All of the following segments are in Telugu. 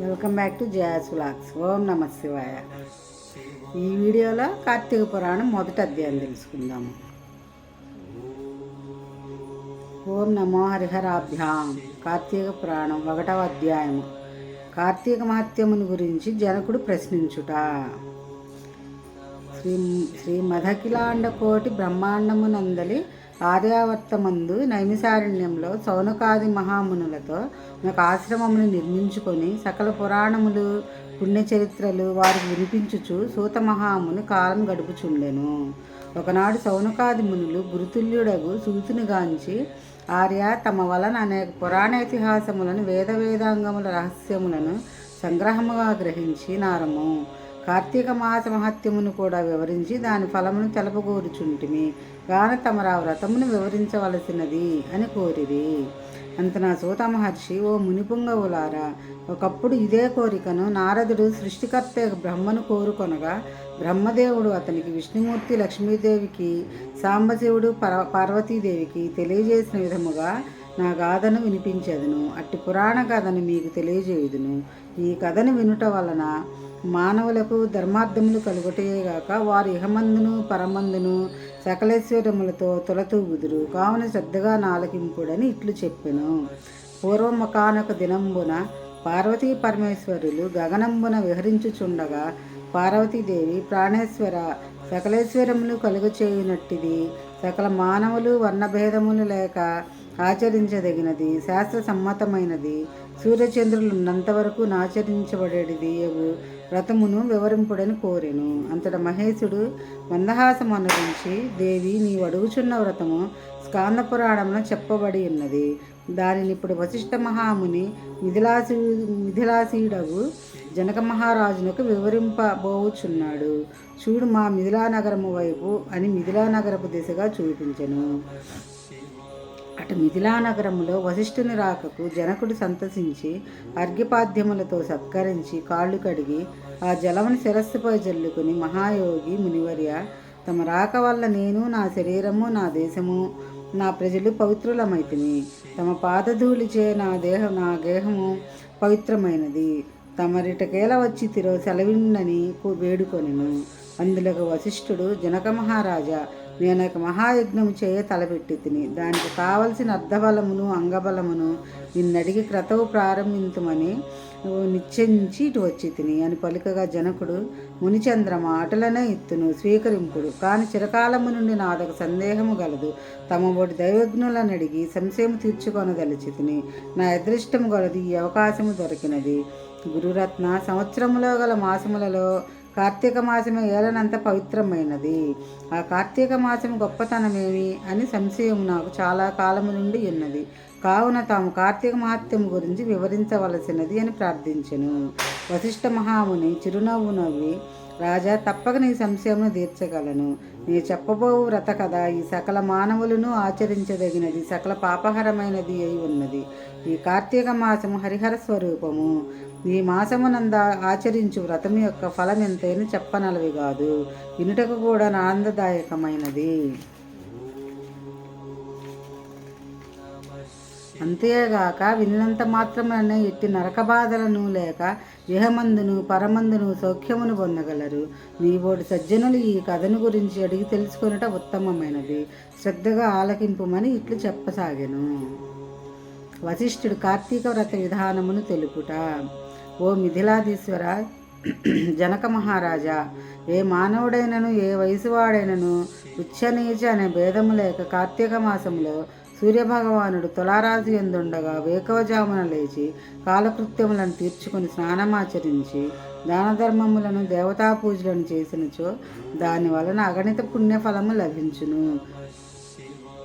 Welcome back to Jaya's vlogs. ఓం నమ శివాయ. ఈ వీడియోలో కార్తీక పురాణం మొదటి అధ్యాయం తెలుసుకుందాము ఓం నమో హరిహరాభ్యాం. కార్తీక పురాణం ఒకటవ అధ్యాయము. కార్తీక మహత్యముని గురించి జనకుడు ప్రశ్నించుట. శ్రీ శ్రీ మధకిలాండ కోటి బ్రహ్మాండమునందలి ఆర్యావర్తమందు నైమిసారణ్యంలో సౌనకాది మహామునులతో ఒక ఆశ్రమమును నిర్మించుకొని సకల పురాణములు పుణ్యచరిత్రలు వారికి వినిపించుచు సూత మహాముని కాలం గడుపుచుండెను. ఒకనాడు సౌనకాది మునులు గురుతుల్యుడగు సూతునిగాంచి ఆర్య తమ వలన అనేక పురాణ ఇతిహాసములను వేద వేదాంగముల రహస్యములను సంగ్రహముగా గ్రహించి నారము కార్తీక మాస మహత్యమును కూడా వివరించి దాని ఫలమును తెలపగోరుచుంటిమి. గాన తమరా వ్రతమును వివరించవలసినది అని కోరిరి. అంత నా సూత మహర్షి ఓ మునిపుంగవులారా ఒకప్పుడు ఇదే కోరికను నారదుడు సృష్టికర్త బ్రహ్మను కోరుకొనగా బ్రహ్మదేవుడు అతనికి విష్ణుమూర్తి లక్ష్మీదేవికి సాంబశివుడు పర పార్వతీదేవికి తెలియజేసిన విధముగా నా గాథను వినిపించేదను. అట్టి పురాణ కథను మీకు తెలియజేయుదును. ఈ కథను వినుట వలన మానవులకు ధర్మార్థములు కలుగుటయేగాక వారు ఇహమందును పరమందును సకలేశ్వరములతో తొలతూగుదురు కావున శ్రద్ధగా నాలకింపుడని ఇట్లు చెప్పెను. పూర్వముఖానొక దినంబున పార్వతీ పరమేశ్వరులు గగనంబున విహరించుచుండగా పార్వతీదేవి ప్రాణేశ్వర సకలేశ్వరములు కలుగచేయునట్టిది. సకల మానవులు వర్ణభేదములు లేక ఆచరించదగినది శాస్త్ర సమ్మతమైనది సూర్యచంద్రులు ఉన్నంతవరకు నాచరించబడేది వ్రతమును వివరింపుడని కోరెను. అంతట మహేశుడు మందహాసం అనురించి దేవి నీవు అడుగుచున్న వ్రతము స్కాంద పురాణంలో చెప్పబడి ఉన్నది. దానిని ఇప్పుడు వశిష్ఠ మహాముని మిథిలాసి మిథిలాసీడగు జనక మహారాజునకు వివరింపబోచున్నాడు. చూడు మా మిథిలానగరము వైపు అని మిథిలా నగరపు దిశగా చూపించెను. అటు మిథిలా నగరంలో వశిష్ఠుని రాకకు జనకుడు సంతసించి అర్ఘ్యపాద్యములతో సత్కరించి కాళ్ళు కడిగి ఆ జలమును శిరస్సుపై జల్లుకుని మహాయోగి మునివర్య తమ రాక వల్ల నేను నా శరీరము నా దేశము నా ప్రజలు పవిత్రులమైతిని. తమ పాదధూళిచే నా దేహం నా గేహము పవిత్రమైనది. తమరిటకేల వచ్చి తిరో సెలవిండని వేడుకొనిను. అందులో వశిష్ఠుడు జనక మహారాజా నేను ఒక చేయ తలపెట్టి తిని దానికి కావలసిన అర్ధబలమును అంగబలమును నిన్నడిగి క్రతవు ప్రారంభించమని నిశ్చయించి ఇటు వచ్చి తిని అని పలుకగా జనకుడు మునిచంద్రమ అటులనే ఇత్తును స్వీకరింపుడు. కాని చిరకాలము నుండి నాదొక సందేహము గలదు. తమ బోటి దైవజ్ఞులను అడిగి సంశయం తీర్చుకొనదలిచి తిని నా అదృష్టము గలది ఈ అవకాశము దొరికినది. గురురత్న సంవత్సరములో గల మాసములలో కార్తీక మాసమే ఏలనంత పవిత్రమైనది. ఆ కార్తీక మాసం గొప్పతనమేమి అని సంశయం నాకు చాలా కాలము నుండి ఉన్నది. కావున తాము కార్తీక మహత్యం గురించి వివరించవలసినది అని ప్రార్థించెను. వశిష్ఠ మహాముని చిరునవ్వు నవ్వి రాజా తప్పక నీ సంశయమును తీర్చగలను. నీ చెప్పబోవు వ్రత కథ ఈ సకల మానవులను ఆచరించదగినది సకల పాపహరమైనది అయి ఉన్నది. ఈ కార్తీక మాసము హరిహర స్వరూపము. ఈ మాసమునంద ఆచరించు వ్రతం యొక్క ఫలం ఎంతైనా చెప్పనలవి కాదు. వినుటకు కూడా ఆనందదాయకమైనది. అంతేగాక విన్నంత మాత్రమే ఎట్టి నరక బాధలను లేక ఇహమందును పరమందును సౌఖ్యమును పొందగలరు. నీవోటి సజ్జనులు ఈ కథను గురించి అడిగి తెలుసుకొనుట ఉత్తమమైనది. శ్రద్ధగా ఆలకింపుమని ఇట్లు చెప్పసాగాను. వశిష్ఠుడు కార్తీక వ్రత విధానమును తెలుపుట. ఓ మిథిలాధీశ్వర జనక మహారాజా ఏ మానవుడైనను ఏ వయసువాడైనను ఉచ్చనీచ అనే భేదము లేక కార్తీక మాసంలో సూర్యభగవానుడు తులారాజు ఎందుండగా వేకవజామున లేచి కాలకృత్యములను తీర్చుకుని స్నానమాచరించి దాన ధర్మములను దేవతా పూజలను చేసినచో దాని వలన అగణిత పుణ్యఫలము లభించును.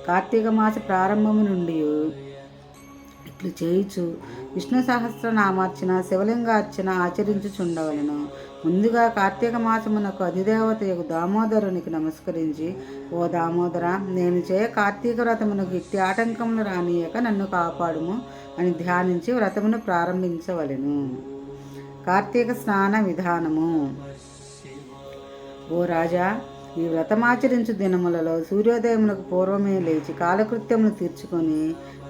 కార్తీక మాస ప్రారంభము నుండి ఇట్లు చేయుచు. విష్ణు సహస్రనామార్చన శివలింగార్చన ఆచరించుచుండవలను. ముందుగా కార్తీక మాసమునకు అధిదేవత యొక్క దామోదరునికి నమస్కరించి ఓ దామోదర నేను చేయ కార్తీక వ్రతమునకు ఇట్టి ఆటంకములు రానియక నన్ను కాపాడుము అని ధ్యానించి వ్రతమును ప్రారంభించవలెను. కార్తీక స్నాన విధానము. ఓ రాజా ఈ వ్రతమాచరించు దినములలో సూర్యోదయమునకు పూర్వమే లేచి కాలకృత్యములు తీర్చుకొని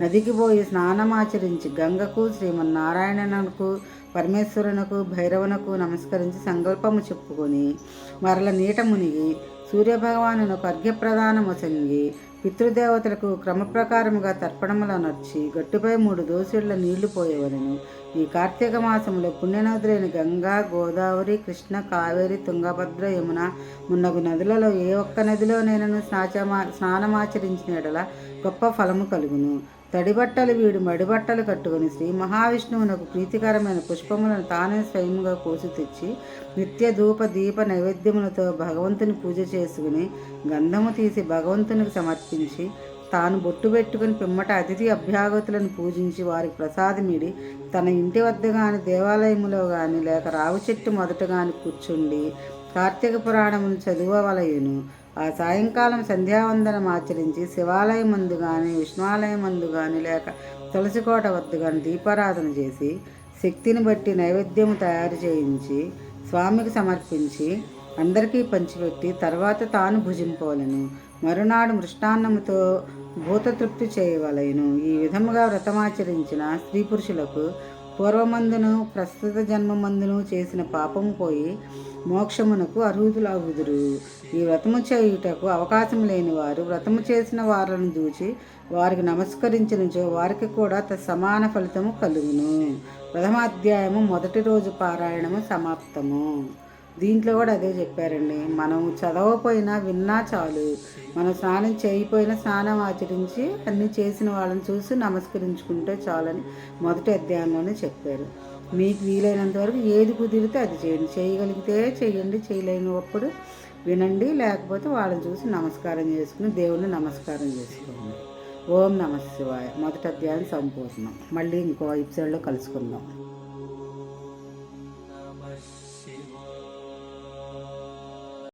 నదికి పోయి స్నానమాచరించి గంగకు శ్రీమన్నారాయణనకు పరమేశ్వరునకు భైరవునకు నమస్కరించి సంకల్పము చెప్పుకొని మరల నీట మునిగి సూర్యభగవానునకు అర్ఘ్యప్రదానము సంగి పితృదేవతలకు క్రమప్రకారముగా తర్పణముల నర్చి గట్టుపై మూడు దోసిళ్ళ నీళ్ళు పోయేవలను. ఈ కార్తీక మాసంలో పుణ్యనదులైన గంగా గోదావరి కృష్ణ కావేరి తుంగభద్ర యమున మున్నగు నదులలో ఏ ఒక్క నదిలోనైనా స్నాచమా స్నానమాచరించిన ఎడల గొప్ప ఫలము కలుగును. తడిబట్టలు వీడు మడిబట్టలు కట్టుకుని శ్రీ మహావిష్ణువునకు ప్రీతికరమైన పుష్పములను తానే స్వయముగా కోసి తెచ్చి నిత్య ధూప దీప నైవేద్యములతో భగవంతుని పూజ చేసుకుని గంధము తీసి భగవంతునికి సమర్పించి తాను బొట్టు పెట్టుకుని పిమ్మట అతిథి అభ్యాగతులను పూజించి వారికి ప్రసాదమిడి తన ఇంటి వద్ద కానీ దేవాలయములో కానీ లేక రావి చెట్టు మొదట కానీ కూర్చుండి కార్తీక పురాణమును చదువవలయును. ఆ సాయంకాలం సంధ్యావందనం ఆచరించి శివాలయం ముందు కానీ విష్ణువాలయం ముందు కానీ లేక తులసికోట వద్ద కానీ దీపారాధన చేసి శక్తిని బట్టి నైవేద్యము తయారు చేయించి స్వామికి సమర్పించి అందరికీ పంచిపెట్టి తర్వాత తాను భుజింపవలను. మరునాడు మృష్టాన్నముతో భూతతృప్తి చేయవలెను. ఈ విధముగా వ్రతమాచరించిన స్త్రీ పురుషులకు పూర్వమందును ప్రస్తుత జన్మమందును చేసిన పాపము పోయి మోక్షమునకు అర్హుతులగుదురు. ఈ వ్రతము చేయుటకు అవకాశం లేని వారు వ్రతము చేసిన వారిని చూచి వారికి నమస్కరించినచో వారికి కూడా త సమాన ఫలితము కలుగును. ప్రథమాధ్యాయము మొదటి రోజు పారాయణము సమాప్తము. దీంట్లో కూడా అదే చెప్పారండి. మనం చదవపోయినా విన్నా చాలు. మనం స్నానం చేయకపోయినా స్నానం ఆచరించి అన్నీ చేసిన వాళ్ళని చూసి నమస్కరించుకుంటే చాలని మొదటి అధ్యాయంలోనే చెప్పారు. మీకు వీలైనంత వరకు ఏది కుదిరితే అది చేయండి. చేయగలిగితే చేయండి చేయలేనప్పుడు వినండి లేకపోతే వాళ్ళని చూసి నమస్కారం చేసుకుని దేవుణ్ణి నమస్కారం చేసుకోండి. ఓం నమ శివాయ. మొదటి అధ్యాయం సంపూర్ణం. మళ్ళీ ఇంకో ఎపిసోడ్లో కలుసుకుందాం.